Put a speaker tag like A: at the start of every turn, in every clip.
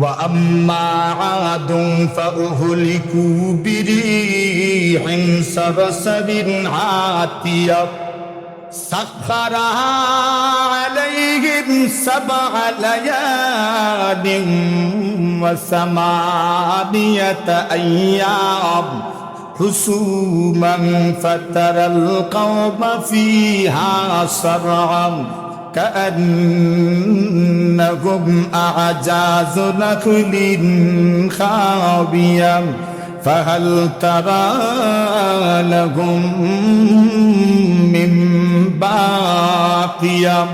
A: وأما عاد فأهلكوا بريح صرصر عاتية سخرها عليهم سبع ليال وثمانية أيام حسوما فترى القوم فيها صرعا كأنهم أعجاز نخل خاوية فهل ترى لهم من باقية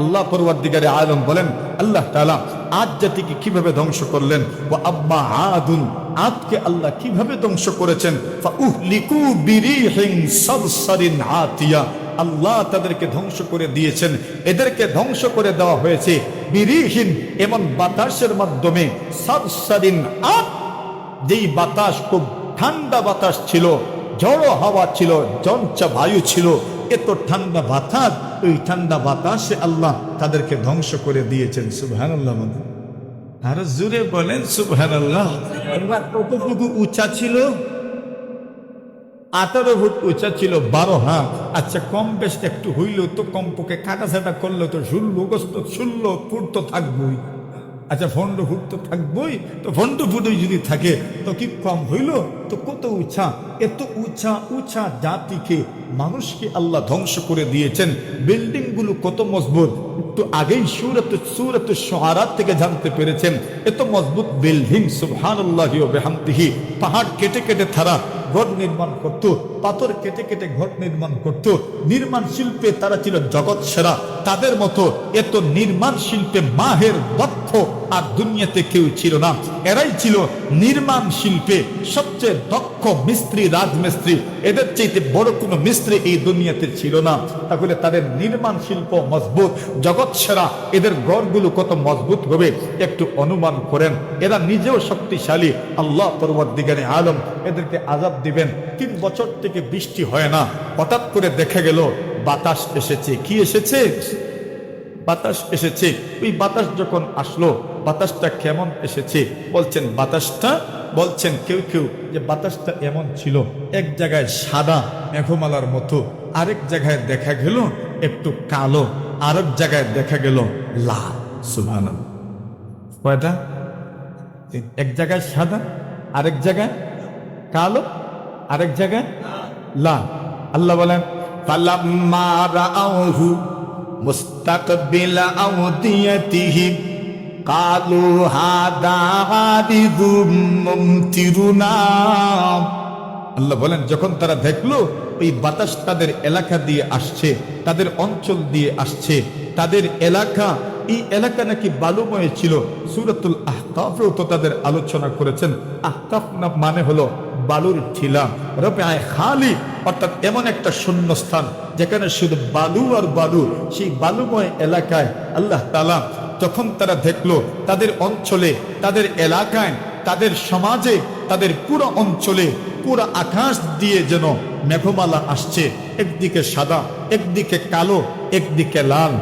A: আল্লাহ পরবর্তীকারে আলম বলেন আল্লাহ তাআলা আদ জাতিকে কিভাবে ধ্বংস করলেন ও আব্বা আদুন আদকে আল্লাহ কিভাবে ধ্বংস করেছেন ফাউহলিকু বিরিহিন সারসারিন আতিয়া আল্লাহ তাদেরকে ধ্বংস করে দিয়েছেন। এদেরকে ধ্বংস করে দেওয়া হয়েছে বিরিহীন এমন বাতাসের মাধ্যমে। সারসারিন আত যেই বাতাস খুব ঠান্ডা বাতাস ছিল ঝড়ো হাওয়া ছিল জঞ্চা বায়ু ছিল এত ঠান্ডা বাতাস ওই ঠান্ডা বাতাসে আল্লাহ তাদেরকে ধ্বংস করে দিয়েছেন সুবহান আল্লাহ আরও জুড়ে বলেন সুবহান আল্লাহ এবার কতটুকু উঁচা ছিল? আঠারো ফুট উঁচা ছিল, বারো হাত। আচ্ছা কম বেশ একটু হইলেও তো কমপক্ষে কাটাছাটা করলে তো ষোলো গোস্ত ষোলো ফুট তো থাকবই। আচ্ছা ফন্ড ফুট তো থাকবই। তো ফন্ড ফুটই যদি থাকে, তো কি কম হইল? তো কত উঁচা? এত উঁচা উঁচা জাতিকে মানুষকে আল্লাহ ধ্বংস করে দিয়েছেন। বিল্ডিংগুলো কত মজবুত। একটু আগেই সুরত সুরত সোহারাত থেকে জানতে পেরেছেন। এত মজবুত বিল্ডিং সুবহান আল্লাহ পাহাড় কেটে কেটে থারা। ঘর নির্মাণ করত। পাথর কেটে কেটে ঘর নির্মাণ করত। নির্মাণ শিল্পে তারা ছিল জগৎ সেরা। তাদের মতো এত নির্মাণ শিল্পে মাহের দক্ষ আর দুনিয়াতে কেউ ছিল না। এরাই ছিল নির্মাণ শিল্পে সবচেয়ে দক্ষ মিস্ত্রি, রাজমিস্ত্রি। এদের চাইতে বড় কোনো মিস্ত্রি এই দুনিয়াতে ছিল না। তাহলে তাদের নির্মাণ শিল্প মজবুত, জগৎ সেরা। এদের গড়গুলো কত মজবুত হবে? একটু অনুমান করেন। এরা নিজেও শক্তিশালী। আল্লাহ পরবর্তীকারী আলম এদেরকে আজাব দিবেন। তিন বছর থেকে বৃষ্টি হয় না। হঠাৎ করে দেখা গেল, বাতাস এসেছে। কি এসেছে? বাতাস এসেছে। ওই বাতাস যখন আসলো, বাতাসটা কেমন এসেছে? বলছেন, বাতাসটা? বলছেন কেউ কেউ যে, বাতাসটা এমন ছিল, এক জায়গায় সাদা মেঘমালার মতো, আরেক জায়গায় দেখা গেল একটু কালো, আরেক জায়গায় দেখা গেল লাল। সুভান এক জায়গায় সাদা, আরেক জায়গায় কালো আরেক জায়গায়? লাল আল্লাহ বলেন আল্লাহ বলেন, যখন তারা দেখল ওই বাতাস তাদের এলাকা দিয়ে আসছে, তাদের অঞ্চল দিয়ে আসছে, তাদের এলাকা, এই এলাকা নাকি বালুময় ছিল। সুরতুল আহকাফেও তো তাদের আলোচনা করেছেন। আহকাফ মানে হলো বালুর ঠিলা রবে আয় খালি, অর্থাৎ এমন একটা শূন্য স্থান যেখানে শুধু বালু আর বালু, সেই বালুময় এলাকায় আল্লাহ তালা যখন তারা দেখল, তাদের অঞ্চলে, তাদের এলাকায়, তাদের সমাজে, তাদের পুরো অঞ্চলে, পুরো আকাশ দিয়ে যেন মেঘমালা আসছে, একদিকে সাদা, একদিকে কালো, একদিকে লাল।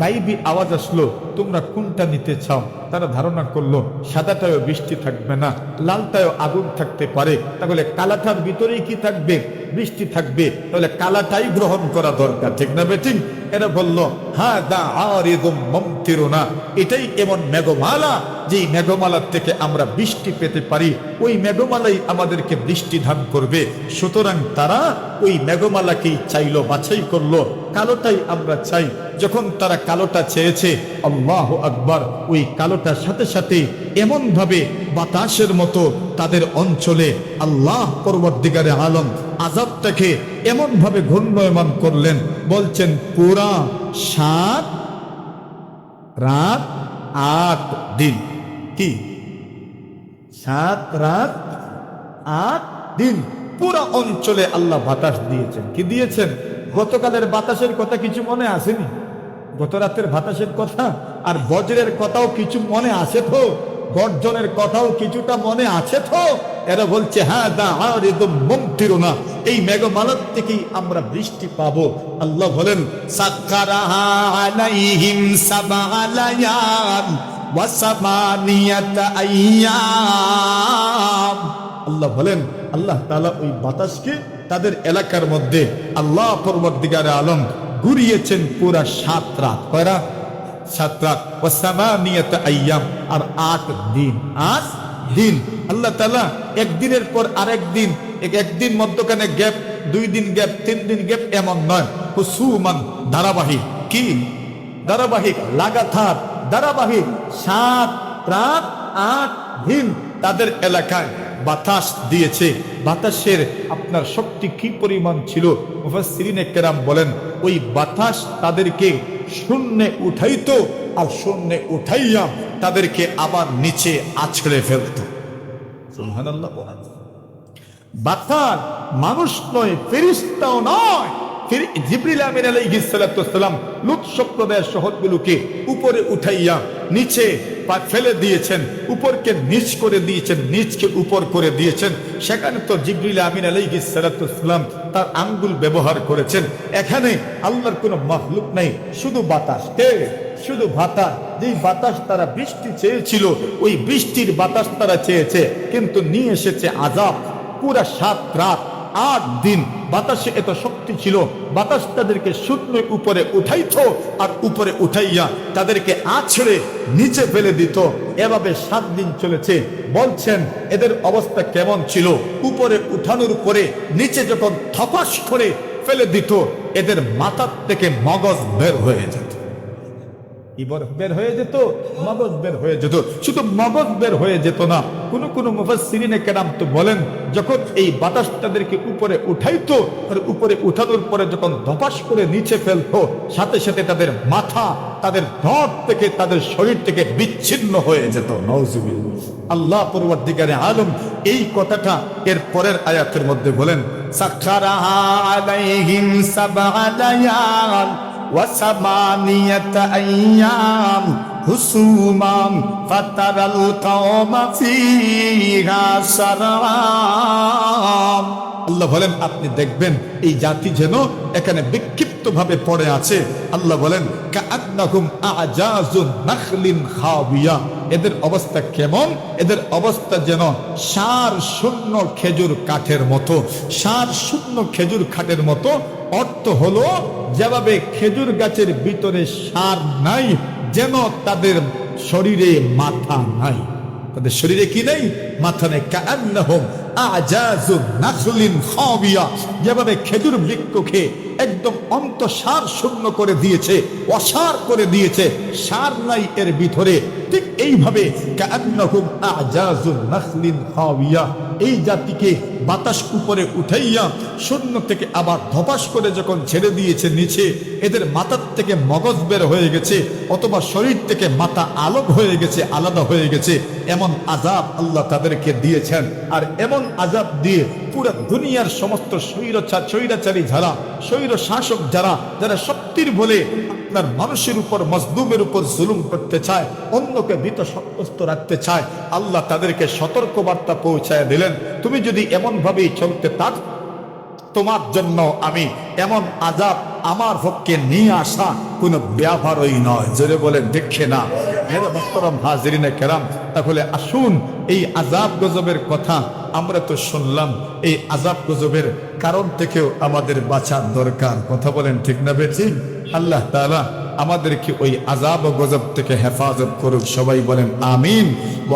A: গাইবি আওয়াজ আসলো, তোমরা কোনটা নিতে চাও? তারা ধারণা করল সাদাটাও বৃষ্টি থাকবে না লালটাও আগুন থাকতে পারে। তাহলে কালাটার ভিতরেই কি থাকবে? বৃষ্টি থাকবে। তাহলে কালাটাই গ্রহণ করা দরকার, ঠিক না বেটিং? এরা বলল হ্যাঁ দা আর না এটাই এমন মেঘমালা যেই মেঘমালার থেকে আমরা বৃষ্টি পেতে পারি, ওই মেঘমালাই আমাদেরকে বৃষ্টি ধান করবে। সুতরাং তারা ওই মেঘমালাকেই চাইলো, বাছাই করল। কালোটাই আমরা চাই। যখন তারা কালোটা চেয়েছে, আল্লাহ আকবার, ওই কালোটার সাথে সাথে এমন ভাবে বাতাসের মতো তাদের অঞ্চলে আল্লাহ পরবর্তীকারে আলম আজাবটাকে এমন ভাবে ঘূর্ণয়মান করলেন। বলছেন, পুরা সাত রাত আট দিন। কি? সাত রাত, আট দিন। পুরো অঞ্চলে আল্লাহ বাতাস দিয়েছেন। কি দিয়েছেন? গতকালের বাতাসের কথা কিছু মনে আসেনি? গত রাতের বাতাসের কথা? আর বজ্রের কথাও কিছু মনে আছে তো? গর্জনের কথাও কিছুটা মনে আছে তো? এরা বলছে হ্যাঁ দা না এই মেঘমালার থেকেই আমরা বৃষ্টি পাবো। আল্লাহ বলেন
B: আইয়াম আল্লাহ বলেন, আল্লাহ তালা ওই বাতাসকে তাদের এলাকার মধ্যে আল্লাহ পরবর্তীকারে আলম ঘুরিয়েছেন পুরা সাত রাত। কয়রা? সাত রাত। ওয়াসামানিয়াতা আইয়াম। আর আট দিন। আট দিন। আল্লাহ তাআলা একদিনের পর আরেক দিন, এক- একদিন মধ্যখানে গ্যাপ, দুই দিন গ্যাপ, তিন দিন গ্যাপ এমন নয়। হুসুমান ধারাবাহিক। কি? ধারাবাহিক, লাগাতার। ধারাবাহিক সাত, রাত আট, দিন তাদের এলাকায় বাতাস দিয়েছে। বাতাসের আপনার শক্তি কি পরিমাণ ছিল? কেরাম বলেন, ওই বাতাস তাদেরকে শূন্যে উঠাইতো আর শূন্যে উঠাইয়া তাদেরকে আবার নিচে আছড়ে ফেলতো। বাতাস মানুষ নয়, ফেরিস্তাও নয়। জিবরিল আমিন লুত সম্প্রদায়ের শহরগুলোকে উপরে উঠাইয়া নিচে ফেলে দিয়েছেন, উপরকে নিচ করে দিয়েছেন, নিচকে উপর করে দিয়েছেন। সেখানে তো জিবরিল আমিন তার আঙ্গুল ব্যবহার করেছেন। এখানে আল্লাহর কোনো মাহলুক নাই, শুধু বাতাস। শুধু বাতাস। যেই বাতাস তারা বৃষ্টি চেয়েছিল, ওই বৃষ্টির বাতাস তারা চেয়েছে, কিন্তু নিয়ে এসেছে আজাব পুরা সাত রাত, আট দিন বাতাসে এত শক্তি ছিল, বাতাস তাদেরকে শূন্য উপরে উঠাইতো আর উপরে উঠাইয়া তাদেরকে আছড়ে নিচে ফেলে দিত। এভাবে সাত দিন চলেছে। বলছেন, এদের অবস্থা কেমন ছিল? উপরে উঠানোর পরে নিচে যখন থপাস করে ফেলে দিত, এদের মাথার থেকে মগজ বের হয়ে যেত। ইবর বের হয়ে যেত মগজ বের হয়ে যেত। শুধু মগজ বের হয়ে যেত না, কোন কোন মুফাসসিরিনে কেরাম তো বলেন, যখন এই বাতাস তাদেরকে উপরে উঠাইতো আর উপরে উঠানোর পরে যখন ধপাস করে নিচে ফেলতো, সাথে সাথে তাদের মাথা, তাদের ধর থেকে তাদের শরীর থেকে বিচ্ছিন্ন হয়ে যেত। নওজুবিল্লাহ আল্লাহ পরবর্তীকারে আলম এই কথাটা এর পরের আয়াতের মধ্যে বলেন সাক্ষারাহা আলাইহিম লায়াল وثمانية أيام حسوما فترى القوم فيها سرعا আল্লাহ বলেন, আপনি দেখবেন এই জাতি যেন এখানে বিক্ষিপ্ত ভাবে পড়ে আছে। আল্লাহ বলেন এদের অবস্থা কেমন? এদের অবস্থা যেন সার শূন্য খেজুর কাঠের মতো। সার শূন্য খেজুর কাঠের মতো। অর্থ হলো, যেভাবে খেজুর গাছের ভিতরে সার নাই, যেন তাদের শরীরে মাথা নাই। তাদের শরীরে কি নেই? মাথা নেই। খাবিয়া যেভাবে খেজুর বৃক্ষকে একদম অন্ত সার শূন্য করে দিয়েছে, অসার করে দিয়েছে, সার নাই এর ভিতরে। ঠিক এইভাবে এই জাতিকে বাতাস উপরে উঠাইয়া শূন্য থেকে আবার ধপাস করে যখন ছেড়ে দিয়েছে নিচে, এদের মাথার থেকে মগজ বের হয়ে গেছে, অথবা শরীর থেকে মাথা আলোক হয়ে গেছে, আলাদা হয়ে গেছে। এমন আজাব আল্লাহ তাদেরকে দিয়েছেন। আর এমন আজাব দিয়ে পুরো দুনিয়ার সমস্ত স্বৈরচা, স্বৈরাচারী যারা স্বৈর শাসক যারা যারা শক্তির বলে আপনার মানুষের উপর, মজলুমের উপর জুলুম করতে চায়, অন্যকে ভীত সন্তুষ্ট রাখতে চায়। আল্লাহ তাদেরকে সতর্ক বার্তা পৌঁছায় দিলেন, তুমি যদি এমন ভাবেই চলতে তার তোমার জন্য আমি এমন আজাব আমার পক্ষে নিয়ে আসা কোনো ব্যাপারই নয়। জোরে বলে দেখে না। তাহলে আসুন, এই আজাব গজবের কথা আমরা তো শুনলাম। এই আজাব গজবের কারণ থেকেও আমাদের বাঁচার দরকার। কথা বলেন ঠিক না বেঠিক? আল্লাহ তালা আমাদেরকে ওই আজাব গজব থেকে হেফাজত করুক। সবাই বলেন আমিন। ও